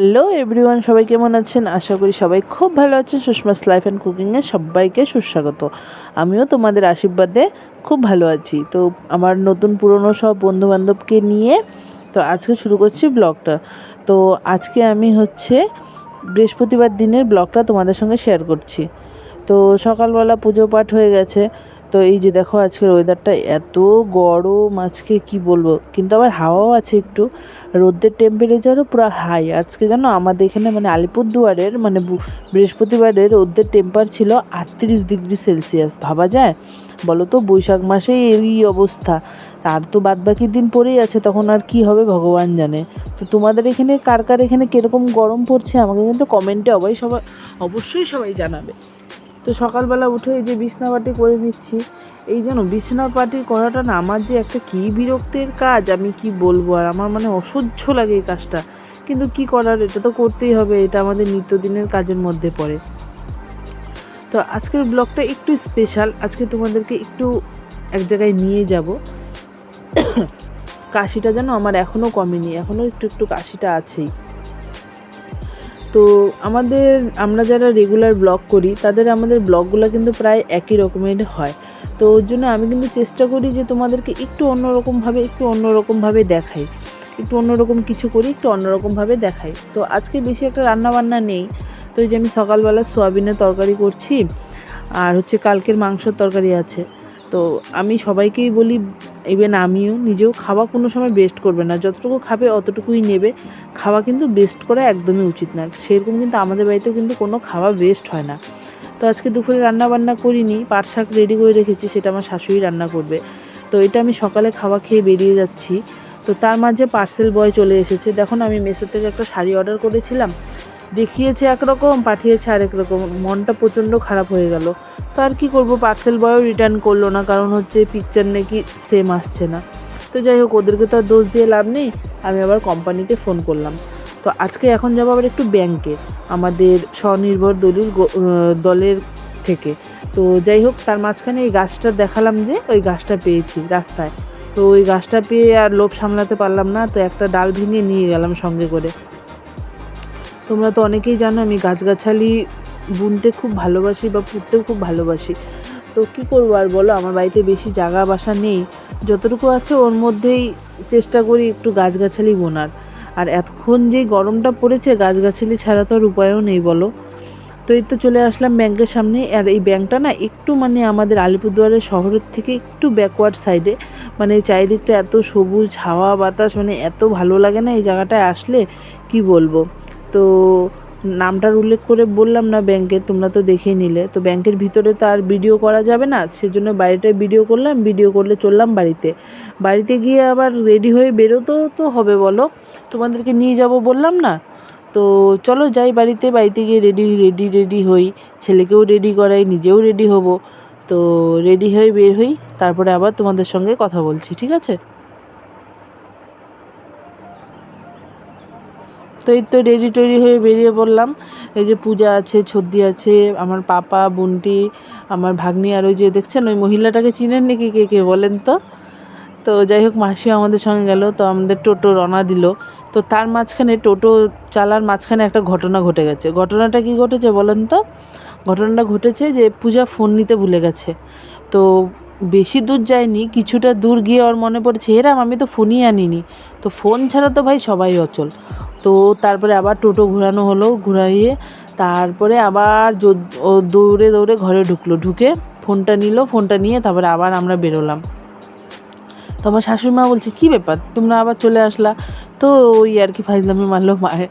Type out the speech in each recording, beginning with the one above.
Hello everyone সবাই কেমন আছেন? আশা করি সবাই খুব ভালো আছেন। সুষমাস লাইফ অ্যান্ড কুকিংয়ে সবাইকে সুস্বাগত। আমিও তোমাদের আশীর্বাদে খুব ভালো আছি। তো আমার নতুন পুরনো সব বন্ধুবান্ধবকে নিয়ে তো আজকে শুরু করছি ব্লগটা। তো আজকে আমি হচ্ছে বৃহস্পতিবার দিনের ব্লগটা তোমাদের সঙ্গে শেয়ার করছি। তো সকালবেলা পুজো পাঠ হয়ে গেছে। তো এই যে দেখো আজকের ওয়েদারটা এত গরম, আজকে কি বলব? কিন্তু আবার হাওয়াও আছে একটু। রোদের টেম্পারেচারও পুরো হাই আজকে জানো, আমাদের এখানে মানে আলিপুরদুয়ারের মানে বৃহস্পতিবারের রোদের টেম্পার ছিল আটত্রিশ ডিগ্রি সেলসিয়াস ভাবা যায়? বলো তো বৈশাখ মাসে এই অবস্থা। আর তো বাদ বাকি দিন পরেই আছে, তখন আর কি হবে ভগবান জানে। তো তোমাদের এখানে, কার কার এখানে কীরকম গরম পড়ছে আমাকে কিন্তু কমেন্টে অবাই সবাই, অবশ্যই সবাই জানাবে। তো সকালবেলা উঠে এই যে বিছনাপাটি করে দিচ্ছি এই জন্য বিছনাপাটি করাটা না, আমার যে একটা কী বিরক্তির কাজ, আমি কি বলব? আর আমার মানে অসহ্য লাগে এই কাজটা। কিন্তু কি করার, এটা তো করতেই হবে, এটা আমাদের নিত্যদিনের কাজের মধ্যে পড়ে। তো আজকের ব্লগটা একটু স্পেশাল আজকে তোমাদেরকে একটু এক জায়গায় নিয়ে যাব। কাশিটা যেন আমার এখনও কমেনি এখনও একটু একটু কাশিটা আছেই। তো আমাদের, আমরা যারা রেগুলার ব্লগ করি, তাদের আমাদের ব্লগগুলো কিন্তু প্রায় একই রকমের হয়। তো ওর জন্য আমি কিন্তু চেষ্টা করি যে তোমাদেরকে একটু অন্যরকমভাবে একটু অন্যরকমভাবে দেখাই। একটু অন্যরকম কিছু করি, একটু অন্যরকমভাবে দেখাই। তো আজকে বেশি একটা রান্না বান্না নেই। তো যে আমি সকালবেলা সোয়াবিনের তরকারি করছি, আর হচ্ছে কালকের মাংসর তরকারি আছে। তো আমি সবাইকেই বলি ইভেন আমিও নিজেও খাওয়া কোনো সময় বেস্ট করবে না। যতটুকু খাবে অতটুকুই নেবে। খাওয়া কিন্তু বেস্ট করা একদমই উচিত না। সেরকম কিন্তু আমাদের বাড়িতেও কিন্তু কোনো খাওয়া বেস্ট হয় না। তো আজকে দুপুরে রান্না বান্না করিনি, পাট শাক রেডি করে রেখেছি, সেটা আমার শাশুড়ি রান্না করবে। তো এটা আমি সকালে খাওয়া খেয়ে বেরিয়ে যাচ্ছি। তো তার মাঝে পার্সেল বয় চলে এসেছে। দেখো না আমি মেসো থেকে একটা শাড়ি অর্ডার করেছিলাম। দেখিয়েছে একরকম, পাঠিয়েছে আরেক রকম। মনটা প্রচণ্ড খারাপ হয়ে গেল। তো আর কি করব? পার্সেল বয়ও রিটার্ন করল না, কারণ হচ্ছে পিকচার নাকি সেম আসছে না। তো যাই হোক, ওদেরকে তো আর দোষ দিয়ে লাভ নেই। আমি আবার কোম্পানিতে ফোন করলাম। তো আজকে এখন যাব আবার একটু ব্যাংকে আমাদের স্বনির্ভর দলিল দলের থেকে। তো যাই হোক, তার মাঝখানে এই গাছটা দেখালাম যে, ওই গাছটা পেয়েছি রাস্তায়। তো ওই গাছটা পেয়ে আর লোভ সামলাতে পারলাম না, তো একটা ডাল ভেঙে নিয়ে গেলাম সঙ্গে করে। তোমরা তো অনেকেই জানো, আমি গাছগাছালি বুনতে খুব ভালোবাসি বা পুঁততেও খুব ভালোবাসি। তো কি করব আর বলো, আমার বাড়িতে বেশি জায়গা বাসা নেই। যতটুকু আছে ওর মধ্যেই চেষ্টা করি একটু গাছগাছালি বোনার। আর এতক্ষণ যে গরমটা পড়েছে, গাছগাছালি ছাড়া তো আর উপায়ও নেই, বলো। তো এই তো চলে আসলাম ব্যাংকের সামনে, আর এই ব্যাংকটা না একটু মানে আমাদের আলিপুরদুয়ারের শহরের থেকে একটু ব্যাকওয়ার্ড সাইডে মানে চারিদিকটা এত সবুজ, হাওয়া, বাতাস মানে এত ভালো লাগে না এই জায়গাটায় আসলে, কি বলব? তো নামটার উল্লেখ করে বললাম না ব্যাংকে, তোমরা তো দেখেই নিলে। তো ব্যাংকের ভিতরে তো আর ভিডিও করা যাবে না, সেজন্য বাড়িটায় ভিডিও করলাম, ভিডিও করলে চললাম বাড়িতে। বাড়িতে গিয়ে আবার রেডি হয়ে বেরোতেও তো হবে বলো, তোমাদেরকে নিয়ে যাব বললাম না? তো চলো যাই বাড়িতে বাড়িতে গিয়ে রেডি রেডি রেডি হই। ছেলেকেও রেডি করাই, নিজেও রেডি হব। তো রেডি হয়ে বের হই, তারপরে আবার তোমাদের সঙ্গে কথা বলছি, ঠিক আছে? তো এই তো রেডি টেডি হয়ে বেরিয়ে পড়লাম। এই যে পূজা আছে, ছদ্দি আছে, আমার পাপা, বুনটি, আমার ভাগ্নি আর ওই যে দেখছেন, ওই মহিলাটাকে চিনেন নাকি কে কে বলেন তো? তো যাই হোক মাসি আমাদের সঙ্গে গেল, তো আমাদের টোটো রওনা দিল। তো তার মাঝখানে টোটো চালার মাঝখানে একটা ঘটনা ঘটে গেছে। ঘটনাটা কি ঘটেছে বলেন তো? ঘটনাটা ঘটেছে যে পূজা ফোন নিতে ভুলে গেছে। তো বেশি দূর যায়নি, কিছুটা দূর গিয়ে ওর মনে পড়েছে এরাম আমি তো ফোনই আনিনি। তো ফোন ছাড়া তো ভাই সবাই অচল। তো তারপরে আবার টোটো ঘোরানো হলো, ঘুরাইয়ে তারপরে আবার ও দৌড়ে দৌড়ে ঘরে ঢুকলো, ঢুকে ফোনটা নিল, ফোনটা নিয়ে তারপরে আবার আমরা বেরোলাম। তো আমার শাশুড়ি মা বলছে, কী ব্যাপার? তোমরা আবার চলে আসলা? তো ওই আর কি ফাইজলামি মারলো, মায়ে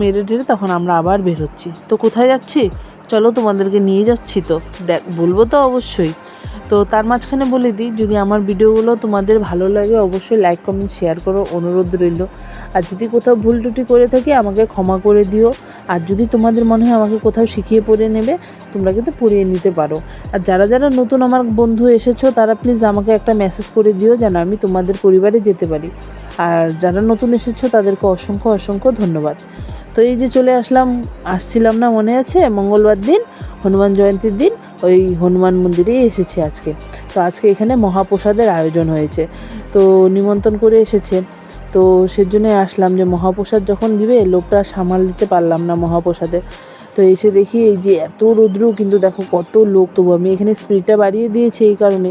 মেরে টেরে তখন আমরা আবার বেরোচ্ছি। তো কোথায় যাচ্ছি? চলো তোমাদেরকে নিয়ে যাচ্ছি তো। দেখ, বলব তো অবশ্যই। তো তার মাঝখানে বলে দিই, যদি আমার ভিডিওগুলো তোমাদের ভালো লাগে, অবশ্যই লাইক কমেন্ট শেয়ার করো, অনুরোধ রইল। আর যদি কোথাও ভুল টুটি করে থাকি, আমাকে ক্ষমা করে দিও। আর যদি তোমাদের মনে হয় আমাকে কোথাও শিখিয়ে পড়ে নেবে, তোমরা কিন্তু পড়িয়ে নিতে পারো। আর যারা যারা নতুন আমার বন্ধু এসেছ, তারা প্লিজ আমাকে একটা মেসেজ করে দিও, যেন আমি তোমাদের পরিবারে যেতে পারি। আর যারা নতুন এসেছ, তাদেরকে অসংখ্য অসংখ্য ধন্যবাদ। তো এই যে চলে আসলাম, আসছিলাম না মনে আছে? মঙ্গলবার দিন, হনুমান জয়ন্তীর দিন ওই হনুমান মন্দিরেই এসেছি আজকে। তো আজকে এখানে মহাপ্রসাদের আয়োজন হয়েছে। তো নিমন্ত্রণ করে এসেছে। তো সেজন্যই আসলাম যে মহাপ্রসাদ যখন দিবে, লোকটা সামাল দিতে পারলাম না মহাপ্রসাদে। তো এসে দেখি এই যে এত রৌদ্র, কিন্তু দেখো কত লোক। তবু আমি এখানে স্পিডটা বাড়িয়ে দিয়েছি এই কারণে।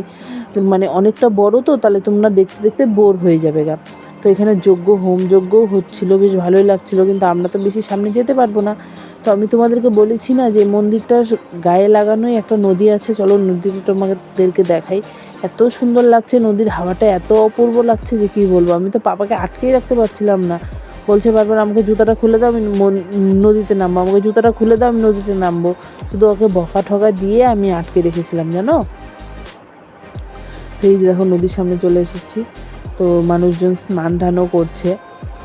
মানে অনেকটা বড় তো, তাহলে তোমরা দেখতে দেখতে বোর হয়ে যাবে গা। তো এখানে যজ্ঞ হোম যজ্ঞও হচ্ছিল, বেশ ভালোই লাগছিল। কিন্তু আমরা তো বেশি সামনে যেতে পারব না। তো আমি তোমাদেরকে বলেছি না যে মন্দিরটার গায়ে লাগানোই একটা নদী আছে। চলো নদীটা তোমাদেরকে দেখাই। এত সুন্দর লাগছে নদীর হাওয়াটা, এত অপূর্ব লাগছে যে কী বলব? আমি তো পাপাকে আটকেই রাখতে পারছিলাম না। বলছে, বারবার আমাকে জুতাটা খুলে দাও, আমি নদীতে নামবো। আমাকে জুতাটা খুলে দাও, আমি নদীতে নামবো। শুধু ওকে বকা ঠকা দিয়ে আমি আটকে রেখেছিলাম, জানো? যে দেখো, নদীর সামনে চলে এসেছি। তো মানুষজন স্নান ধানও করছে।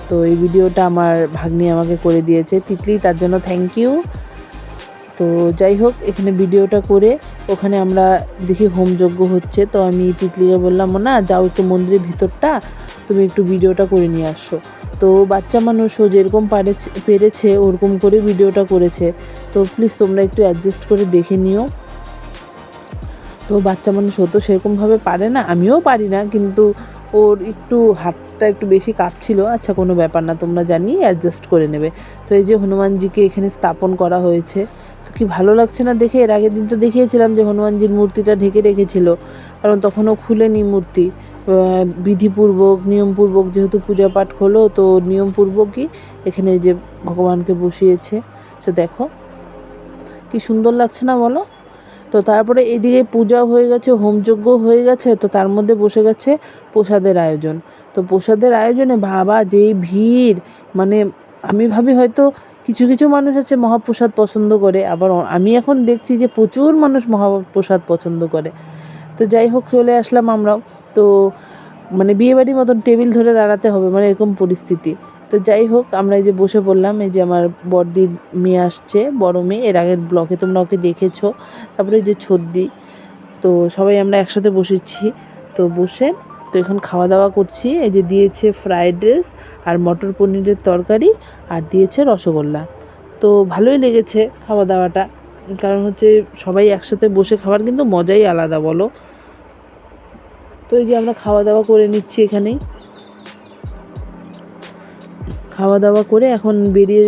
তো এই ভিডিওটা আমার ভাগ্নি আমাকে করে দিয়েছে। তিতলি, তার জন্য থ্যাংক ইউ তো যাই হোক, এখানে ভিডিওটা করে ওখানে আমরা দেখি হোমযজ্ঞ হচ্ছে। তো আমি তিতলিকে বললাম না যাও একটু মন্দিরের ভিতরটা, তুমি একটু ভিডিওটা করে নিয়ে আসো। তো বাচ্চা মানুষ ও যেরকম পারেছে, পেরেছে, ওরকম করে ভিডিওটা করেছে। তো প্লিজ তোমরা একটু অ্যাডজাস্ট করে দেখে নিও। তো বাচ্চা মানুষ ও তো সেরকমভাবে পারে না, আমিও পারি না, কিন্তু ওর একটু হাতটা একটু বেশি কাঁপছিল। আচ্ছা কোনো ব্যাপার না, তোমরা জানি অ্যাডজাস্ট করে নেবে। তো এই যে হনুমানজিকে এখানে স্থাপন করা হয়েছে, তো কি ভালো লাগছে না দেখে? এর আগের দিন তো দেখিয়েছিলাম যে হনুমানজির মূর্তিটা ঢেকে রেখেছিল, কারণ তখনও খুলেনি মূর্তি। বিধিপূর্বক, নিয়মপূর্বক যেহেতু পূজা পাঠ হলো, তো নিয়মপূর্বকই এখানে যে ভগবানকে বসিয়েছে। তো দেখো, কি সুন্দর লাগছে না বলো? তো তারপরে এদিকে পূজা হয়ে গেছে হোমযজ্ঞ হয়ে গেছে, তো তার মধ্যে বসে গেছে প্রসাদের আয়োজন। তো প্রসাদের আয়োজনে বাবা যেই ভিড় মানে আমি ভাবি হয়তো কিছু কিছু মানুষ আছে মহাপ্রসাদ পছন্দ করে, আবার আমি এখন দেখছি যে প্রচুর মানুষ মহাপ্রসাদ পছন্দ করে। তো যাই হোক, চলে আসলাম আমরাও। তো মানে বিয়েবাড়ির মতন টেবিল ধরে দাঁড়াতে হবে মানে এরকম পরিস্থিতি। তো যাই হোক, আমরা এই যে বসে পড়লাম, এই যে আমার বড়দির মেয়ে আসছে, বড় মেয়ে, এর আগের ব্লকে তোমরা ওকে দেখেছ, তারপরে এই যে ছদ্দি, তো সবাই আমরা একসাথে বসেছি, তো বসে, তো এখন খাওয়া দাওয়া করছি, এই যে দিয়েছে ফ্রাইড রাইস আর মটর পনিরের তরকারি আর দিয়েছে রসগোল্লা। তো ভালোই লেগেছে খাওয়া দাওয়াটা কারণ হচ্ছে সবাই একসাথে বসে খাবার কিন্তু মজাই আলাদা, বলো। তো এই যে আমরা খাওয়া দাওয়া করে নিচ্ছি এখানেই। খাওয়া দাওয়া করে এখন বেরিয়ে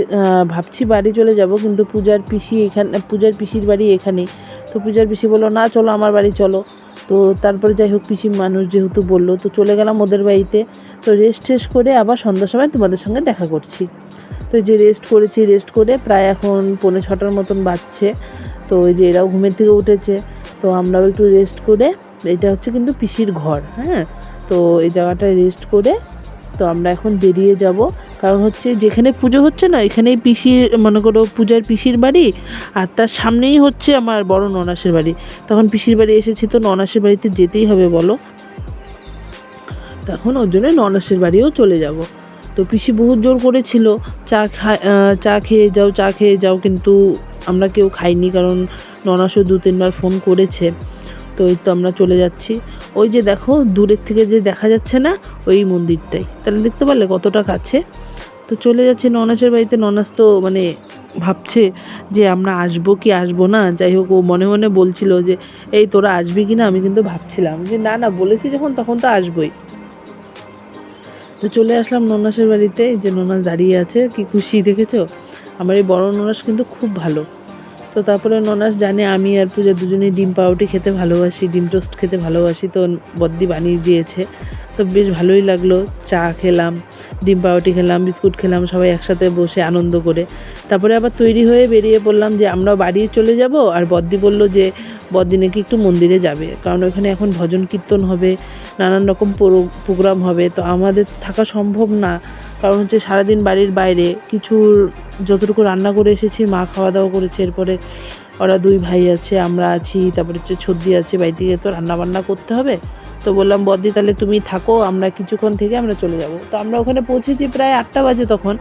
ভাবছি বাড়ি চলে যাব, কিন্তু পূজার পিসি এখানে, পূজার পিসির বাড়ি এখানেই। তো পূজার পিসি বলল, না, চলো, আমার বাড়ি চলো। তো তারপরে যাই হোক, পিসির মানুষ যেহেতু বলল, তো চলে গেলাম ওদের বাড়িতে। তো রেস্ট টেস্ট করে আবার সন্ধ্যার সময় তোমাদের সঙ্গে দেখা করছি। তো যে রেস্ট করেছি রেস্ট করে প্রায় এখন পৌনে ছটার মতন বাজছে। তো ওই যে এরাও ঘুমের থেকে উঠেছে। তো আমরাও একটু রেস্ট করে, এটা হচ্ছে কিন্তু পিসির ঘর হ্যাঁ? তো এই জায়গাটায় রেস্ট করে, তো আমরা এখন বেরিয়ে যাব। কারণ হচ্ছে যেখানে পুজো হচ্ছে না, এখানেই পিসির, মনে করো পূজার পিসির বাড়ি আর তার সামনেই হচ্ছে আমার বড় ননাসের বাড়ি। তখন পিসির বাড়ি এসেছি তো ননাসের বাড়িতে যেতেই হবে বলো। তখন ওর জন্য ননাসের বাড়িও চলে যাব। তো পিসি বহুত জোর করেছিল, চা খা চা খেয়ে যাও, চা খেয়ে যাও, কিন্তু আমরা কেউ খাইনি কারণ ননাসও দু তিনবার ফোন করেছে। তো এই তো আমরা চলে যাচ্ছি। ওই যে দেখো, দূরের থেকে যে দেখা যাচ্ছে না, ওই মন্দিরটাই। তাহলে দেখতে পারলে কতটা কাছে। তো চলে যাচ্ছে ননাসের বাড়িতে। ননাস তো মানে ভাবছে যে আমরা আসব কি আসব না। যাই হোক, ও মনে মনে বলছিল যে, এই তোরা আসবি কি না? আমি কিন্তু ভাবছিলাম যে, না না, বলেছি যখন, তখন তো আসবোই। তো চলে আসলাম ননাসের বাড়িতে। যে ননাস দাঁড়িয়ে আছে, কি খুশি, দেখেছ? আমার এই বড় ননাস কিন্তু খুব ভালো। তো তারপরে ননাস জানে আমি আর পূজা দুজনেই ডিম পাউরুটি খেতে ভালোবাসি, ডিম টোস্ট খেতে ভালোবাসি, তো বদ্দি বানিয়ে দিয়েছে। তো বেশ ভালোই লাগল, চা খেলাম, ডিম পাউরুটি খেলাম, বিস্কুট খেলাম, সবাই একসাথে বসে আনন্দ করে। তারপরে আবার তৈরি হয়ে বেরিয়ে পড়লাম যে আমরা বাড়ি চলে যাব, আর বদ্দি বলল যে বদ্দি নাকি একটু মন্দিরে যাবে, কারণ ওখানে এখন ভজন কীর্তন হবে, নানান রকম প্রোগ্রাম হবে, তো আমাদের থাকা সম্ভব না। কারণ হচ্ছে সারাদিন বাড়ির বাইরে কিছু যতটুকু রান্না করে এসেছি, মা খাওয়া দাওয়া করেছে, এরপরে ওরা দুই ভাই আছে, আমরা আছি, তারপরে হচ্ছে ছদ্দি আছে বাড়িতে গিয়ে তো রান্নাবান্না করতে হবে। তো বললাম, বদ্দি, তাহলে তুমি থাকো, আমরা কিছুক্ষণ থেকে আমরা চলে যাব। তো আমরা ওখানে পৌঁছেছি প্রায় আটটা বাজে তখন,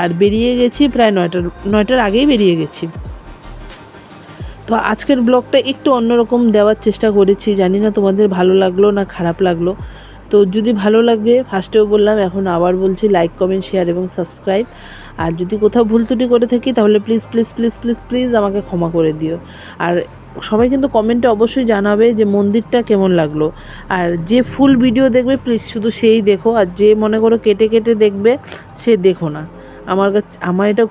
আর বেরিয়ে গেছি প্রায় নয়টার নয়টার আগেই বেরিয়ে গেছি। তো আজকের ব্লগটা একটু অন্যরকম দেওয়ার চেষ্টা করেছি, জানি না তোমাদের ভালো লাগল না খারাপ লাগল। তো যদি ভালো লাগে, ফার্স্টেও বললাম, এখন আবার বলছি লাইক কমেন্ট শেয়ার এবং সাবস্ক্রাইব আর যদি কোথাও ভুল ত্রুটি করে থাকি, তাহলে please please please please please আমাকে ক্ষমা করে দিও। আর সবাই কিন্তু কমেন্টে অবশ্যই জানাবে যে মন্দিরটা কেমন লাগল। আর যে ফুল ভিডিও দেখবে প্লিজ শুধু সেই দেখো। আর যে মনে করো কেটে কেটে দেখবে, সে দেখো না। আমার কাছে, আমার এটা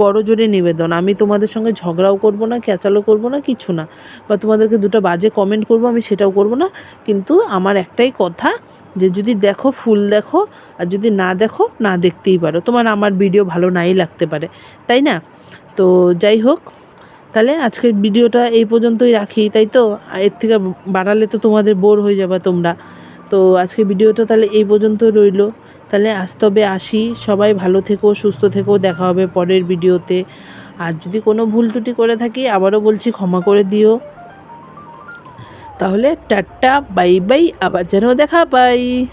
করজোরে নিবেদন। আমি তোমাদের সঙ্গে ঝগড়াও করব না ক্যাচালও করব না, কিছু না। বা তোমাদেরকে দুটো বাজে কমেন্ট করব, আমি সেটাও করব না। কিন্তু আমার একটাই কথা যে যদি দেখো ফুল দেখো, আর যদি না দেখো, না দেখতেই পারো। তোমার আমার ভিডিও ভালো নাই লাগতে পারে, তাই না? তো যাই হোক, তাহলে আজকের ভিডিওটা এই পর্যন্তই রাখি, তাই তো? এর থেকে বাড়ালে তো তোমাদের বোর হয়ে যাবে তোমরা। তো আজকের ভিডিওটা তাহলে এই পর্যন্ত রইল। তাহলে আজ তবে আসি। সবাই ভালো থেকো, সুস্থ থেকো। দেখা হবে পরের ভিডিওতে। আর যদি কোনো ভুল টুটি করে থাকি, আবারও বলছি ক্ষমা করে দিও। তাহলে টাটা, বাই বাই। আবার যেন দেখা পাই